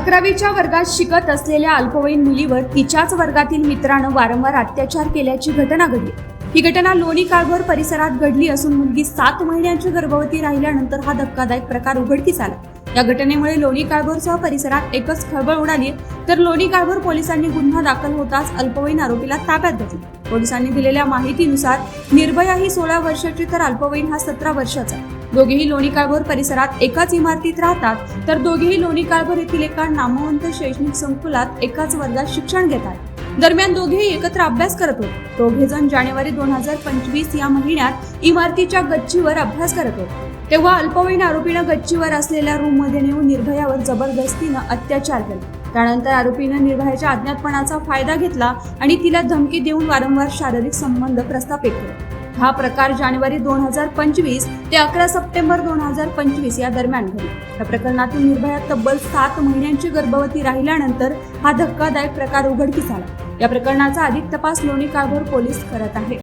अकरावीच्या वर्गात शिकत असलेल्या अल्पवयीन मुलीवर तिच्याच वर्गातील मित्रानं वारंवार अत्याचार केल्याची घटना घडली. ही घटना लोणी काळभोर परिसरात घडली असून मुलगी सात महिन्यांची गर्भवती राहिल्यानंतर हा धक्कादायक प्रकार उघडकीस आला. या घटनेमुळे लोणी काळभोरसह परिसरात एकच खळबळ उडाली तर लोणी काळभोर पोलिसांनी गुन्हा दाखल होताच अल्पवयीन आरोपीला ताब्यात घेतले. पोलिसांनी दिलेल्या माहितीनुसार निर्भया ही सोळा वर्षाची तर अल्पवयीन हा सतरा वर्षाचा दोघेही लोणी काळभोर परिसरात एकाच इमारतीत राहतात. तर दोघेही लोणी काळभोर येथील एका नामवंत शैक्षणिक संकुलात एकाच वर्गात शिक्षण घेतात दरम्यान दोघेही एकत्र अभ्यास करत होते. दोघे जण जानेवारी दोन हजार पंचवीस या महिन्यात इमारतीच्या गच्चीवर अभ्यास करत होते. तेव्हा अल्पवयीन आरोपीनं गच्चीवर असलेल्या रूममध्ये नेऊन निर्भयावर जबरदस्तीनं अत्याचार केला. त्यानंतर आरोपीनं निर्भयाच्या अज्ञातपणाचा फायदा घेतला आणि तिला धमकी देऊन वारंवार शारीरिक संबंध प्रस्थापित केले. हा प्रकार जानेवारी दोन हजार पंचवीस ते अकरा सप्टेंबर दोन हजार पंचवीस या दरम्यान घडला. या प्रकरणातून निर्भया तब्बल सात महिन्यांची गर्भवती राहिल्यानंतर हा धक्कादायक प्रकार उघडकीस आला. या प्रकरणाचा अधिक तपास लोणी काळभोर पोलीस करत आहे